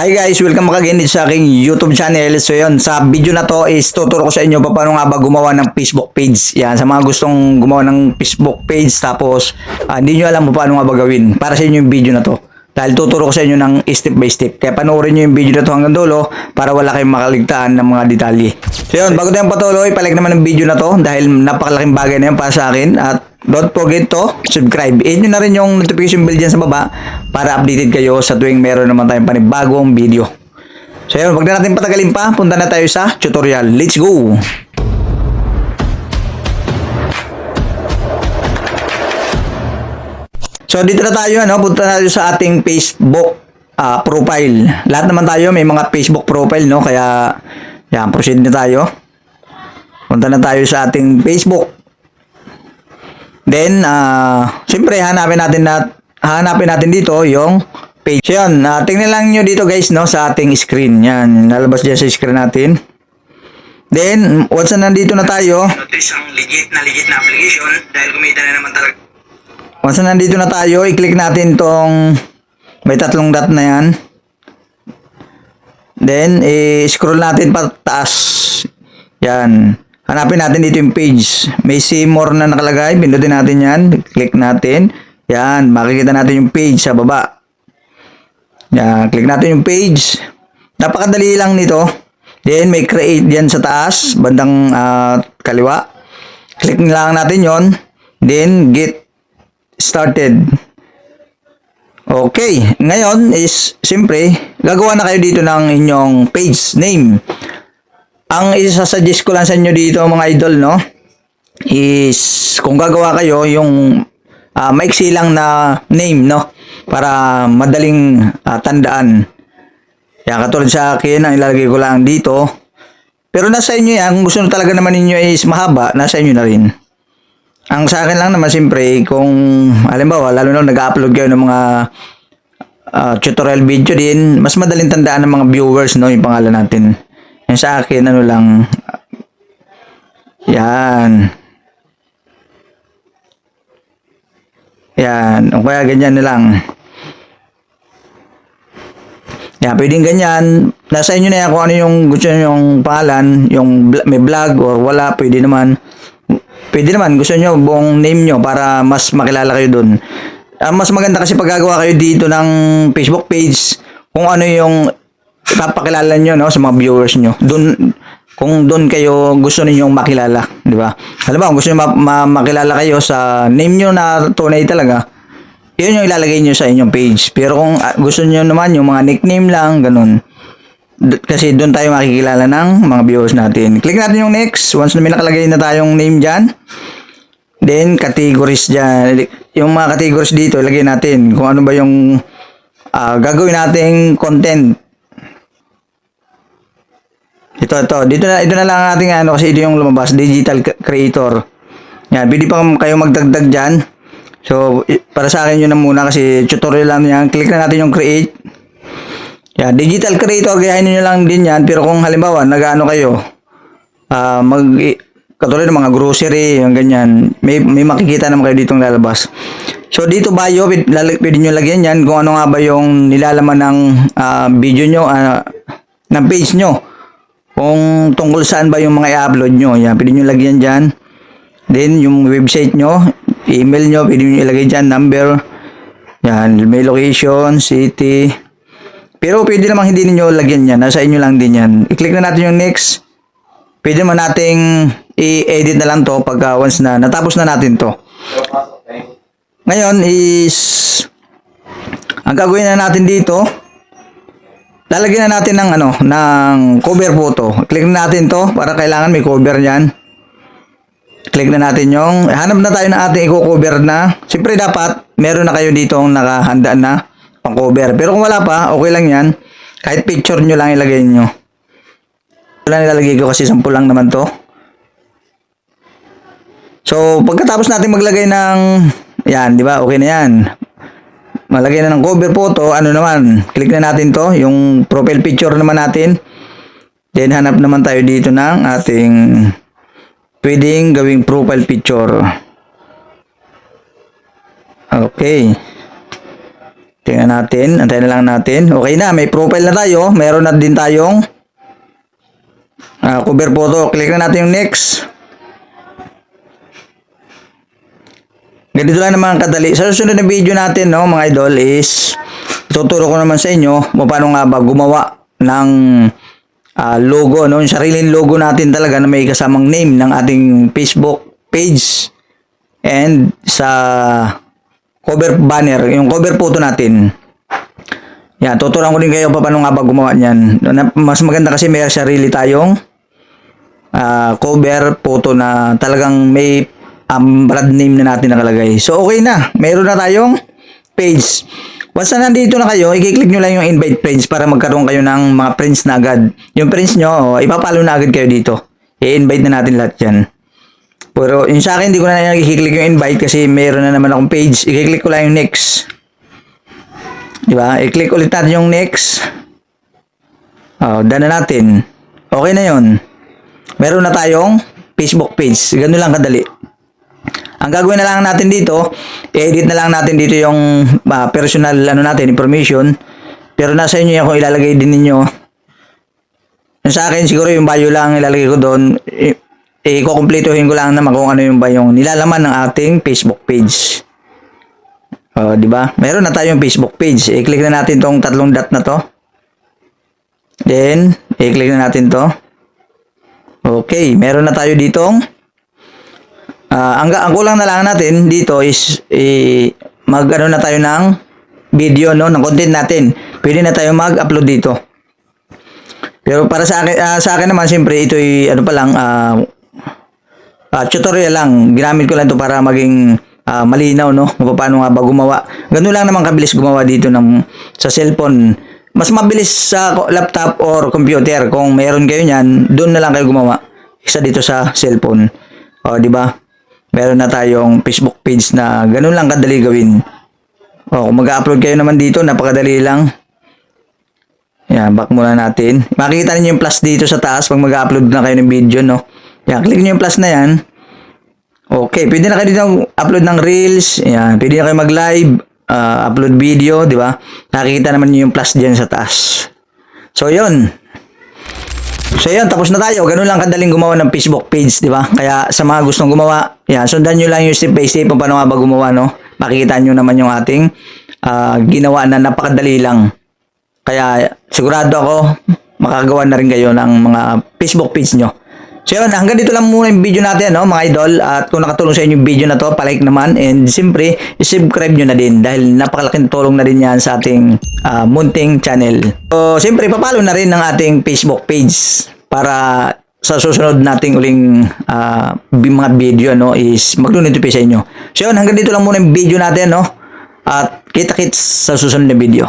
Hi guys, welcome back again sa aking YouTube channel. So yun, sa video na to is tuturo ko sa inyo pa paano nga ba gumawa ng Facebook page. Yan, sa mga gustong gumawa ng Facebook page tapos ah, hindi nyo alam paano nga ba gawin. Para sa inyo yung video na to. Dahil tuturo ko sa inyo ng step by step. Kaya panoorin nyo yung video na to hanggang dulo para wala kayong makaligtaan ng mga detalye. So yun, bago tayong patuloy, palike naman ng video na to dahil napakalaking bagay na yun para sa akin. At don't forget to subscribe. Nyo na rin yung notification bell dyan sa baba para updated kayo sa tuwing meron naman tayong panibagong video. So yun, wag na natin patagalin pa. Punta na tayo sa tutorial. Let's go! So dito na tayo ano, punta na tayo sa ating Facebook ah, profile. Lahat naman tayo may mga Facebook profile no, kaya yan, proceed na tayo. Punta na tayo sa ating Facebook. Then, ah, siyempre hanapin natin na hanapin natin dito yung page. So, yun, ah, tingnan lang nyo dito guys no sa ating screen. Yan, lalabas dyan sa screen natin. Then, once na nandito na tayo, Notice ang legit na legit na application dahil kumita na naman talaga. Once na nandito na tayo, i-click natin tong may tatlong dot na yan. Then, i-scroll natin pataas. Yan. Hanapin natin dito yung page. May see more na nakalagay. Pindutin natin yan. Click natin. Yan. Makikita natin yung page sa baba. Yan. Click natin yung page. Napakadali lang nito. Then, may create yan sa taas. Bandang ah, kaliwa. Click lang natin yon. Then, get started. Okay, ngayon is siyempre gagawa na kayo dito ng inyong page name. Ang isa-suggest ko lang sa inyo dito mga idol no is kung gagawa kayo yung ah, maiksi lang na name no para madaling ah, tandaan. Yan katulad sa akin ang ilalagay ko lang dito. Pero nasa inyo yan, kung gusto nyo talaga naman ninyo is mahaba, nasa inyo na rin. Ang sa akin lang naman siyempre kung halimbawa lalo na nag-upload kayo ng mga ah, tutorial video din, mas madaling tandaan ng mga viewers no yung pangalan natin. Yung sa akin ano lang yan. Yan, o kaya ganyan na lang. Yan, pwedeng ganyan. Nasa inyo na yan kung ano yung gusto nyo yung pangalan, yung may vlog or wala, pwede naman. Pwede naman, gusto nyo buong name nyo para mas makilala kayo dun. Ah, mas maganda kasi pag kayo dito ng Facebook page, kung ano yung papakilala nyo no, sa mga viewers nyo. Dun, kung doon kayo gusto ninyong makilala, di ba? Halimbawa, kung gusto niyo ma- ma- makilala kayo sa name nyo na tunay talaga, yun yung ilalagay nyo sa inyong page. Pero kung ah, gusto nyo naman yung mga nickname lang, ganun. Kasi doon tayo makikilala ng mga viewers natin. Click natin yung next. Once na may nakalagay na tayong name dyan, then categories dyan. Yung mga categories dito, ilagay natin kung ano ba yung ah, gagawin nating content. Ito, ito. Dito na, ito na lang ang ating ano kasi ito yung lumabas. Digital creator. Yan. Pwede pa kayo magdagdag dyan. So, para sa akin yun na muna kasi tutorial lang yan. Click na natin yung create. Yan. Digital creator, gayahin nyo lang din yan. Pero kung halimbawa, nag-ano kayo, ah mag, katulad ng mga grocery, yung ganyan, may, may makikita naman kayo ditong lalabas. So, dito bio, pwede, nyo lagyan yan kung ano nga ba yung nilalaman ng ah, video nyo, ah, ng page nyo kung tungkol saan ba yung mga i-upload nyo. Yan, pwede nyo lagyan dyan. Then, yung website nyo, email nyo, pwede nyo ilagay dyan, number. Yan, may location, city. Pero pwede namang hindi ninyo lagyan yan. Nasa inyo lang din yan. I-click na natin yung next. Pwede naman nating i-edit na lang to pagka once na natapos na natin to. Ngayon is ang gagawin na natin dito Lalagyan na natin ng ano, ng cover photo. Click na natin 'to para kailangan may cover niyan. Click na natin yung hanap na tayo ng ating i-cover na. Siyempre dapat meron na kayo dito ang nakahanda na pang cover. Pero kung wala pa, okay lang 'yan. Kahit picture nyo lang ilagay nyo. Wala nilalagay ko kasi sample lang naman 'to. So, pagkatapos natin maglagay ng yan, di ba? Okay na yan malagay na ng cover photo, ano naman, click na natin to, yung profile picture naman natin. Then hanap naman tayo dito ng ating pwedeng gawing profile picture. Okay. Tingnan natin. Antayin na lang natin. Okay na. May profile na tayo. Meron na din tayong ah, cover photo. Click na natin yung next. Ganito lang naman kadali. Sa susunod na video natin, no, mga idol, is tuturo ko naman sa inyo paano nga ba gumawa ng ah, logo, no? Yung sariling logo natin talaga na may kasamang name ng ating Facebook page and sa cover banner, yung cover photo natin. Yan, tuturuan ko din kayo pa paano nga ba gumawa niyan. Mas maganda kasi may sarili tayong ah, cover photo na talagang may um, brand name na natin nakalagay. So, okay na. Meron na tayong page. Once na nandito na kayo, i-click nyo lang yung invite friends para magkaroon kayo ng mga friends na agad. Yung friends nyo, oh, ipapalo na agad kayo dito. I-invite na natin lahat yan. Pero yung sa akin, hindi ko na i-click yung invite kasi meron na naman akong page. I-click ko lang yung next. Di ba? I-click ulit natin yung next. Oh, done na natin. Okay na yon. Meron na tayong Facebook page. Ganun lang kadali. Ang gagawin na lang natin dito, i-edit na lang natin dito yung ah, personal ano natin, information. Pero nasa inyo yan kung ilalagay din ninyo. Sa akin, siguro yung bio lang ilalagay ko doon. I- i-kukumplituhin ko lang naman kung ano yung ba yung nilalaman ng ating Facebook page. Oh, di ba? Meron na tayong Facebook page. I-click na natin tong tatlong dot na to. Then, i-click na natin to. Okay, meron na tayo ditong Ah, ang, ang kulang na lang natin dito is i mag ano na tayo ng video no ng content natin. Pwede na tayo mag-upload dito. Pero para sa akin ah, sa akin naman siyempre ito ay ano pa lang ah, ah, tutorial lang. Ginamit ko lang to para maging ah, malinaw no paano nga ba gumawa. Ganun lang naman kabilis gumawa dito ng sa cellphone. Mas mabilis sa laptop or computer kung meron kayo niyan, doon na lang kayo gumawa. Isa dito sa cellphone. O, di ba? Meron na tayong Facebook page na ganun lang kadali gawin. O, kung mag-upload kayo naman dito, napakadali lang. Yan, back muna natin. Makikita niyo yung plus dito sa taas pag mag-upload na kayo ng video, no? Yan, click niyo yung plus na yan. Okay, pwede na kayo dito upload ng reels. Yan, pwede na kayo mag-live, ah, upload video, di ba? Nakikita naman niyo yung plus diyan sa taas. So, yun. So yan, tapos na tayo. Ganun lang kadaling gumawa ng Facebook page, di ba? Kaya sa mga gustong gumawa, yan, sundan nyo lang yung step by step kung paano nga ba gumawa, no? Makikita nyo naman yung ating ah, ginawa na napakadali lang. Kaya sigurado ako, makagawa na rin kayo ng mga Facebook page nyo. So yun, hanggang dito lang muna yung video natin, no, mga idol. At kung nakatulong sa inyo yung video na to, palike naman. And siyempre, subscribe nyo na din dahil napakalaking tulong na din yan sa ating ah, munting channel. So, siyempre, papalo na rin ng ating Facebook page para sa susunod nating uling bi- mga video no is magno-notify sa inyo. So yun, hanggang dito lang muna yung video natin no. At kita-kits sa susunod na video.